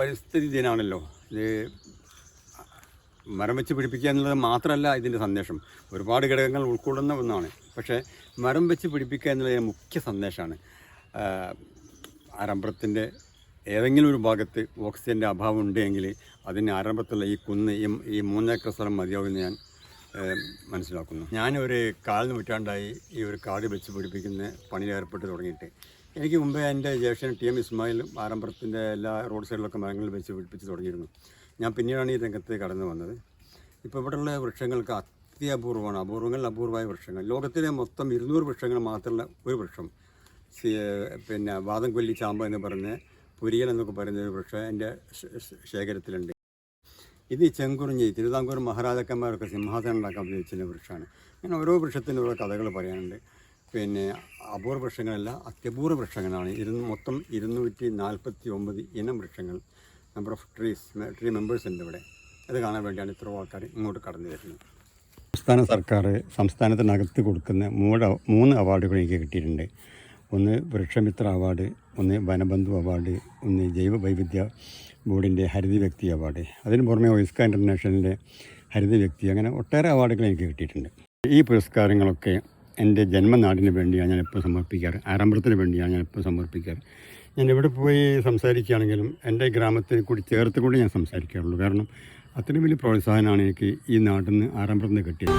പരിസ്ഥിതി ദിനമാണല്ലോ ഇത് മരം വെച്ച് പിടിപ്പിക്കുക എന്നുള്ളത് മാത്രമല്ല ഇതിന്റെ സന്ദേശം. ഒരുപാട് ഘടകങ്ങൾ ഉൾക്കൊള്ളുന്ന ഒന്നാണ്. പക്ഷേ മരം വെച്ച് പിടിപ്പിക്കുക എന്നുള്ളത് മുഖ്യ സന്ദേശമാണ്. ആരംഭത്തിന്റെ ഏതെങ്കിലും ഒരു ഭാഗത്ത് ഓക്സിജന്റെ അഭാവം ഉണ്ടെങ്കിൽ അതിന് ആരംഭത്തുള്ള ഈ കുന്ന് ഈ ഈ മൂന്നേക്കർ സ്ഥലം മതിയാവുമെന്ന് ഞാൻ മനസ്സിലാക്കുന്നു. ഞാനൊരു കാൽ നൂറ്റാണ്ടായി ഈ ഒരു കാട് വെച്ച് പിടിപ്പിക്കുന്ന പണിയിലേർപ്പെട്ട് തുടങ്ങിയിട്ട്. എനിക്ക് മുമ്പേ എന്റെ ജ്യേഷ്ഠൻ ടി എം ഇസ്മായിൽ ആരംഭത്തിന്റെ എല്ലാ റോഡ് സൈഡിലൊക്കെ മരങ്ങൾ വെച്ച് പിടിപ്പിച്ച് തുടങ്ങിയിരുന്നു. ഞാൻ പിന്നീടാണ് ഈ രംഗത്ത് കടന്നു വന്നത്. ഇപ്പോൾ ഇവിടെയുള്ള വൃക്ഷങ്ങൾക്ക് അത്യപൂർവമാണ് അപൂർവങ്ങളിൽ അപൂർവമായ വൃക്ഷങ്ങൾ. ലോകത്തിലെ മൊത്തം ഇരുന്നൂറ് വൃക്ഷങ്ങൾ മാത്രമുള്ള ഒരു വൃക്ഷം. പിന്നെ വാദം കൊല്ലി ചാമ്പ എന്ന് പറഞ്ഞ് പുരിയൻ എന്നൊക്കെ പറയുന്ന ഒരു വൃക്ഷം എന്റെ ശേഖരത്തിലുണ്ട്. ഇത് ചെങ്കുറിഞ്ഞി തിരുവിതാംകൂർ മഹാരാജാക്കന്മാരൊക്കെ സിംഹാസനം ഉണ്ടാക്കാൻ ഉപയോഗിച്ചിരുന്ന വൃക്ഷമാണ്. അങ്ങനെ ഓരോ വൃക്ഷത്തിനും ഓരോ കഥകൾ പറയാനുണ്ട്. പിന്നെ അപൂർവ വൃക്ഷങ്ങളല്ല അത്യപൂർവ വൃക്ഷങ്ങളാണ്. ഇരുന്ന് മൊത്തം ഇരുന്നൂറ്റി നാൽപ്പത്തി ഒമ്പത് ഇനം വൃക്ഷങ്ങൾ number of trees tree members ഉണ്ട് ഇവിടെ. അത് കാണാൻ വേണ്ടിയാണ് ഇത്ര ആൾക്കാർ ഇങ്ങോട്ട് കടന്നു വരുന്നത്. സംസ്ഥാന സർക്കാർ സംസ്ഥാനത്തിനകത്ത് കൊടുക്കുന്ന മൂന്ന് മൂന്ന് അവാർഡുകൾ എനിക്ക് കിട്ടിയിട്ടുണ്ട്. ഒന്ന് വൃക്ഷമിത്ര അവാർഡ് ഒന്ന് വനബന്ധു അവാർഡ് ഒന്ന് ജൈവ വൈവിധ്യ ബോർഡിന്റെ ഹരിത വ്യക്തി അവാർഡ്. അതിന് പുറമെ ഒയിസ്ക ഇന്റർനാഷണലിന്റെ ഹരിത വ്യക്തി. അങ്ങനെ ഒട്ടേറെ അവാർഡുകൾ എനിക്ക് കിട്ടിയിട്ടുണ്ട്. ഈ പുരസ്കാരങ്ങളൊക്കെ എന്റെ ജന്മനാടിന് വേണ്ടിയാണ് ഞാനിപ്പോൾ സമർപ്പിക്കാറ്. ആരംഭത്തിന് വേണ്ടിയാണ് ഞാനിപ്പോൾ സമർപ്പിക്കാറ്. ഞാൻ എവിടെ പോയി സംസാരിക്കുകയാണെങ്കിലും എന്റെ ഗ്രാമത്തിൽ കൂടി ചേർത്ത് കൂടി ഞാൻ സംസാരിക്കാറുള്ളൂ. കാരണം അത്രയും വലിയ പ്രോത്സാഹനമാണ് എനിക്ക് ഈ നാട്ടിൽ നിന്ന് ആരംഭത്തിന് കിട്ടിയത്.